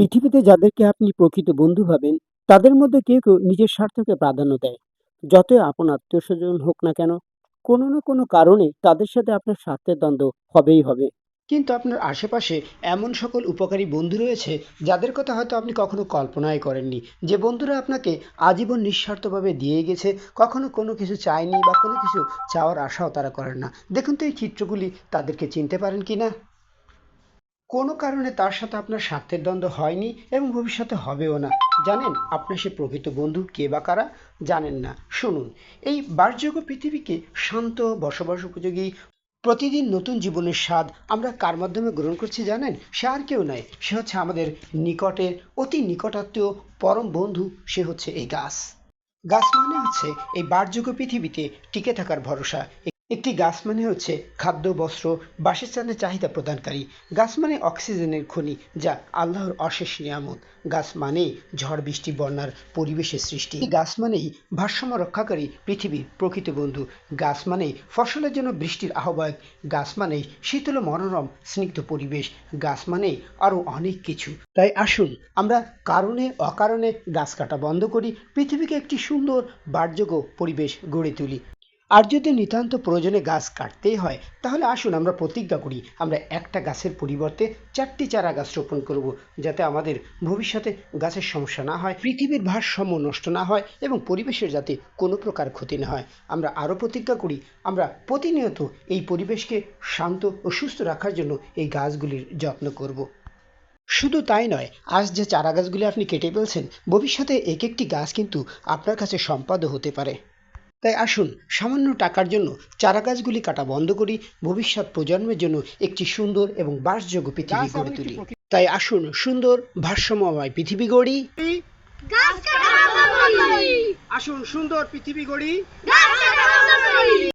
পৃথিবীতে যাদেরকে আপনি প্রকৃত বন্ধু ভাবেন, তাদের মধ্যে কেউ, কেউ নিজের স্বার্থকে প্রাধান্য দেয়। যতই আপন আত্মীয় স্বজন হোক না কেন, কোনো না কোনো কারণে তাদের সাথে আপনার স্বার্থের দ্বন্দ্ব হবেই হবে। কিন্তু আপনার আশেপাশে এমন সকল উপকারী বন্ধু রয়েছে যাদের কথা হয়তো আপনি কখনো কল্পনাই করেননি যে বন্ধুরা আপনাকে আজীবন নিঃস্বার্থভাবে দিয়ে গেছে কখনো কোনো কিছু চায়নি বা কোনো কিছু চাওয়ার আশাও তারা করেন না দেখুন তো এই চিত্রগুলি তাদেরকে চিনতে পারেন কি না কোনো কারণে তার সাথে আপনার স্বার্থের দ্বন্দ্ব হয়নি এবং ভবিষ্যতে হবেও না। জানেন আপনার সে প্রকৃত বন্ধু কে বা কারা? জানেন না। শুনুন, এই বাসযোগ্য পৃথিবীকে শান্ত, বসবাস উপযোগী, প্রতিদিন নতুন জীবনের স্বাদ আমরা কার মাধ্যমে গ্রহণ করছি জানেন? সে আর কেউ নয়, সে হচ্ছে আমাদের নিকটের অতি নিকটাত্মীয়, পরম বন্ধু, সে হচ্ছে এই গাছ। গাছ মানে হচ্ছে এই বাসযোগ্য পৃথিবীতে টিকে থাকার ভরসা একটি গাছ মানে হচ্ছে খাদ্য, বস্ত্র, বাসস্থানের চাহিদা প্রদানকারী। গাছ মানে অক্সিজেনের খনি, যা আল্লাহর অশেষ নিয়ামত। গাছ মানেই ঝড়, বৃষ্টি, বন্যার পরিবেশের সৃষ্টি। গাছ মানেই ভারসাম্য রক্ষাকারী পৃথিবীর প্রকৃত বন্ধু। গাছ মানেই ফসলের জন্য বৃষ্টির আহ্বায়ক। গাছ মানেই শীতল মনোরম, স্নিগ্ধ পরিবেশ। গাছ মানেই আরও অনেক কিছু। তাই আসুন, আমরা কারণে অকারণে গাছ কাটা বন্ধ করি। পৃথিবীকে একটি সুন্দর, বাসযোগ্য পরিবেশ গড়ে তুলি। আর যদি নিতান্ত প্রয়োজনে গাছ কাটতেই হয়, তাহলে আসুন আমরা প্রতিজ্ঞা করি, আমরা একটা গাছের পরিবর্তে চারটি চারা গাছ রোপণ করব, যাতে আমাদের ভবিষ্যতে গাছের সমস্যা না হয়, পৃথিবীর ভারসাম্য নষ্ট না হয় এবং পরিবেশের যাতে কোনো প্রকার ক্ষতি না হয়। আমরা আরও প্রতিজ্ঞা করি, আমরা প্রতিনিয়ত এই পরিবেশকে শান্ত ও সুস্থ রাখার জন্য এই গাছগুলির যত্ন করব। শুধু তাই নয়, আজ যে চারা গাছগুলি আপনি কেটে ফেলছেন, ভবিষ্যতে এক একটি গাছ কিন্তু আপনার কাছে সম্পদও হতে পারে। তাই আসুন সামান্য টাকার জন্য চারা গাছগুলি কাটা বন্ধ করি ভবিষ্যৎ প্রজন্মের জন্য একটি সুন্দর এবং বাসযোগ্য পৃথিবী গড়ে তুলি। তাই আসুন সুন্দর ভারসাম্যময় পৃথিবী গড়ি। গাছ কাটা বন্ধ করি। আসুন সুন্দর পৃথিবী গড়ি।